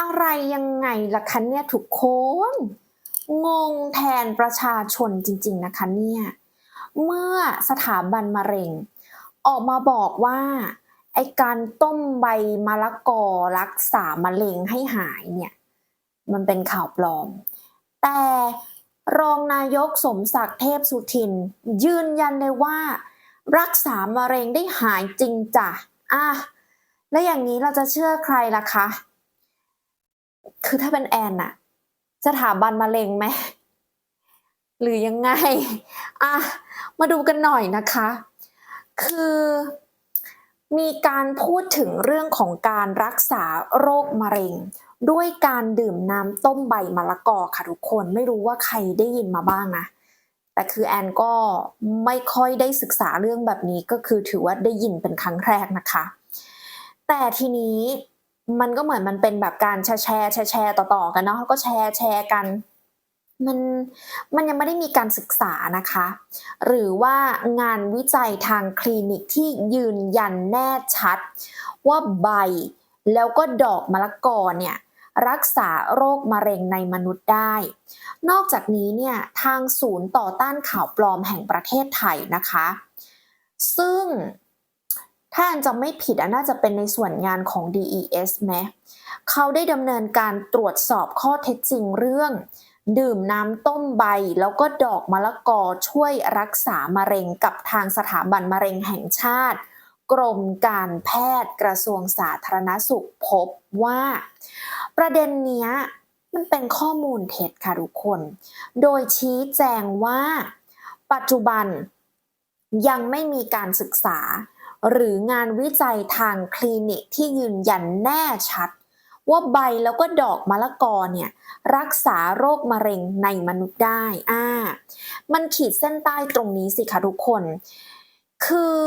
อะไรยังไงล่ะคะเนี่ยทุกคน งงแทนประชาชนจริง ๆ นะคะเนี่ย เมื่อสถาบันมะเร็ง ออกมาบอกว่าไอการต้มใบมะละกอรักษามะเร็งให้หายเนี่ย มันเป็นข่าวปลอม แต่รองนายกสมศักดิ์เทพสุทิน ยืนยันเลยว่า รักษามะเร็งได้หายจริงจ้ะอะแล้วอย่างนี้เราจะเชื่อใครล่ะคะ คือถ้าเป็นแอนน่ะ สถาบันมะเร็งไหมหรือยังไงอะมาดูกันหน่อยนะคะ คือมีการพูดถึงเรื่องของการรักษาโรคมะเร็ง ด้วยการดื่มน้ำต้มใบมะละกอค่ะทุกคนไม่รู้ว่าใครได้ยินมาบ้างนะแต่คือแอนก็ไม่ค่อยได้ศึกษาเรื่องแบบนี้ก็คือถือว่าได้ยินเป็นครั้งแรกนะคะ แต่ทีนี้ มันก็เหมือนมันเป็นแบบการแชร์แชร์แชร์ต่อๆกันเนาะแล้วก็แชร์แชร์กัน มันมันยังไม่ได้มีการศึกษานะคะ หรือว่างานวิจัยทางคลินิกที่ยืนยันแน่ชัด ว่าใบแล้วก็ดอกมะละกอเนี่ยรักษาโรคมะเร็งในมนุษย์ได้ นอกจากนี้เนี่ยทางศูนย์ต่อต้านข่าวปลอมแห่งประเทศไทยนะคะ ซึ่ง ถ้าอันจะไม่ผิดอันน่าจะเป็นในส่วนงานของ DES ไหมเขาได้ดำเนินการตรวจสอบข้อเท็จจริงเรื่อง ดื่มน้ำต้มใบ แล้วก็ดอกมะละกอช่วยรักษามะเร็งกับทางสถาบันมะเร็งแห่งชาติ กรมการแพทย์กระทรวงสาธารณสุขพบว่า ประเด็นเนี้ยมันเป็นข้อมูลเท็จค่ะทุกคน โดยชี้แจงว่า ปัจจุบันยังไม่มีการศึกษา หรืองานวิจัยทางคลินิกที่ยืนยันแน่ชัด ว่าใบแล้วก็ดอกมะละกอเนี่ยรักษาโรคมะเร็งในมนุษย์ได้อ่ามันขีดเส้นใต้ตรงนี้สิคะทุกคน คือ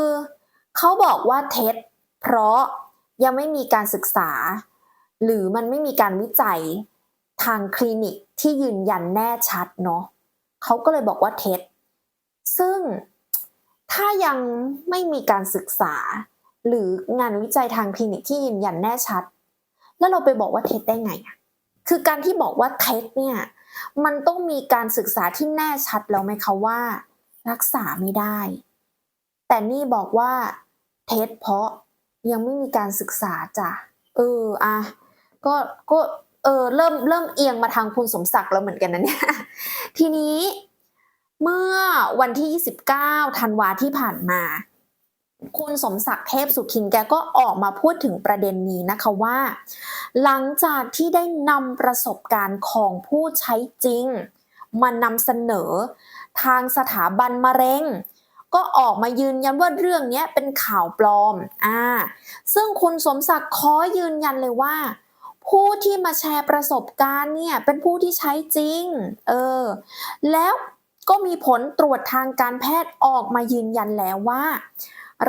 เขาบอกว่าเท็จ เพราะยังไม่มีการศึกษา หรือมันไม่มีการวิจัยทางคลินิกที่ยืนยันแน่ชัดเนาะเขาก็เลยบอกว่าเท็จ ซึ่ง ถ้ายังไม่มีการศึกษา หรืองานวิจัยทางคลินิกที่ยืนยันแน่ชัด แล้วเราไปบอกว่าเท็จได้ไงอะคือการที่บอกว่าเท็จเนี่ยมันต้องมีการศึกษาที่แน่ชัดแล้วไหมคะว่า รักษาไม่ได้ แต่นี่บอกว่าเท็จเพราะยังไม่มีการศึกษาจ้ะเอออะก็ก็เออเริ่มเริ่มเอียงมาทางคุณสมศักดิ์แล้วเหมือนกันนะเนี่ยทีนี้ เมื่อวันที่ 29 ธันวาที่ผ่านมา คุณสมศักดิ์เทพสุทินแกก็ออกมาพูดถึงประเด็นนี้นะคะว่า หลังจากที่ได้นำประสบการณ์ของผู้ใช้จริง มานำเสนอทางสถาบันมะเร็งก็ออกมายืนยันว่าเรื่องนี้เป็นข่าวปลอม อ่า ซึ่งคุณสมศักดิ์ขอยืนยันเลยว่า ผู้ที่มาแชร์ประสบการณ์เนี่ยเป็นผู้ที่ใช้จริง เออ แล้ว ก็มีผลตรวจทางการแพทย์ออกมายืนยันแล้วว่า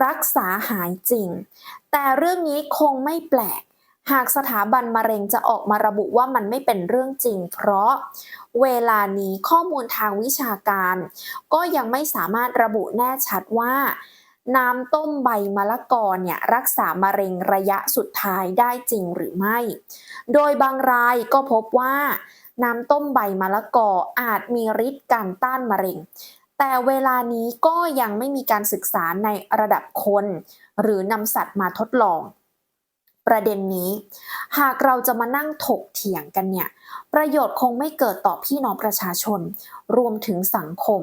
รักษาหายจริง แต่เรื่องนี้คงไม่แปลก หากสถาบันมะเร็งจะออกมาระบุว่ามันไม่เป็นเรื่องจริง เพราะเวลานี้ข้อมูลทางวิชาการ ก็ยังไม่สามารถระบุแน่ชัดว่า น้ำต้มใบมะละกอเนี่ยรักษามะเร็งระยะสุดท้ายได้จริงหรือไม่ โดยบางรายก็พบว่า น้ำต้มใบมะละกออาจมีฤทธิ์การต้านมะเร็ง แต่เวลานี้ก็ยังไม่มีการศึกษาในระดับคน หรือนำสัตว์มาทดลอง ประเด็นนี้ หากเราจะมานั่งถกเถียงกันเนี่ย ประโยชน์คงไม่เกิดต่อพี่น้องประชาชน รวมถึงสังคม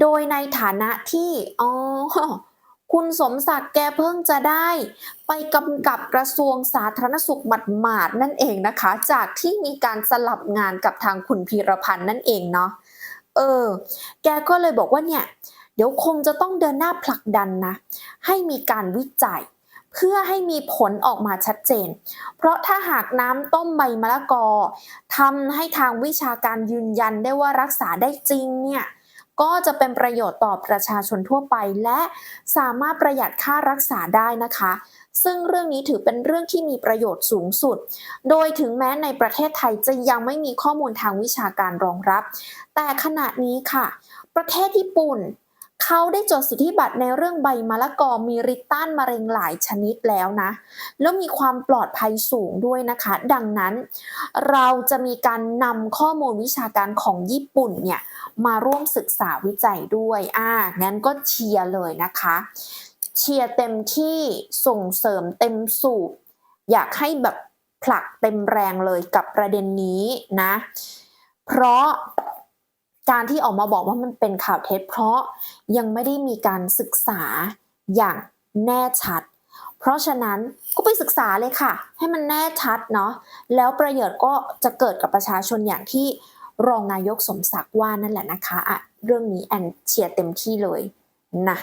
โดยในฐานะที่อ๋อ คุณสมศักดิ์แกเพิ่งจะได้ไปกำกับกระทรวงสาธารณสุขหมาดๆนั่นเองนะคะ จากที่มีการสลับงานกับทางคุณพีรพันธ์นั่นเองเนาะเออ แกก็เลยบอกว่าเนี่ย เดี๋ยวคงจะต้องเดินหน้าผลักดันนะ ให้มีการวิจัย เพื่อให้มีผลออกมาชัดเจน เพราะถ้าหากน้ำต้มใบมะละกอทำให้ทางวิชาการยืนยันได้ว่ารักษาได้จริงเนี่ย ก็จะเป็นประโยชน์ต่อประชาชนทั่วไป และสามารถประหยัดค่ารักษาได้นะคะ ซึ่งเรื่องนี้ถือเป็นเรื่องที่มีประโยชน์สูงสุด โดยถึงแม้ในประเทศไทยจะยังไม่มีข้อมูลทางวิชาการรองรับ แต่ขณะนี้ค่ะ ประเทศญี่ปุ่น เขาได้จดสิทธิบัตรในเรื่องใบมะละกอมีฤทธิ์ต้านมะเร็งหลายชนิดแล้วนะ แล้วมีความปลอดภัยสูงด้วยนะคะ ดังนั้นเราจะมีการนำข้อมูลวิชาการของญี่ปุ่นเนี่ยมาร่วมศึกษาวิจัยด้วยอ่างั้นก็เชียร์เลยนะคะ เชียร์เต็มที่ส่งเสริมเต็มสูบอยากให้แบบผลักเต็มแรงเลยกับประเด็นนี้นะ เพราะ การที่ออกมาบอกว่ามันเป็นข่าวเท็จเพราะยังไม่ได้มีการศึกษาอย่างแน่ชัด เพราะฉะนั้นก็ไปศึกษาเลยค่ะ ให้มันแน่ชัดเนาะแล้วประโยชน์ก็จะเกิดกับประชาชนอย่างที่รองนายกสมศักดิ์ว่านั่นแหละนะคะอะเรื่องนี้แอนเชียร์เต็มที่เลยนะ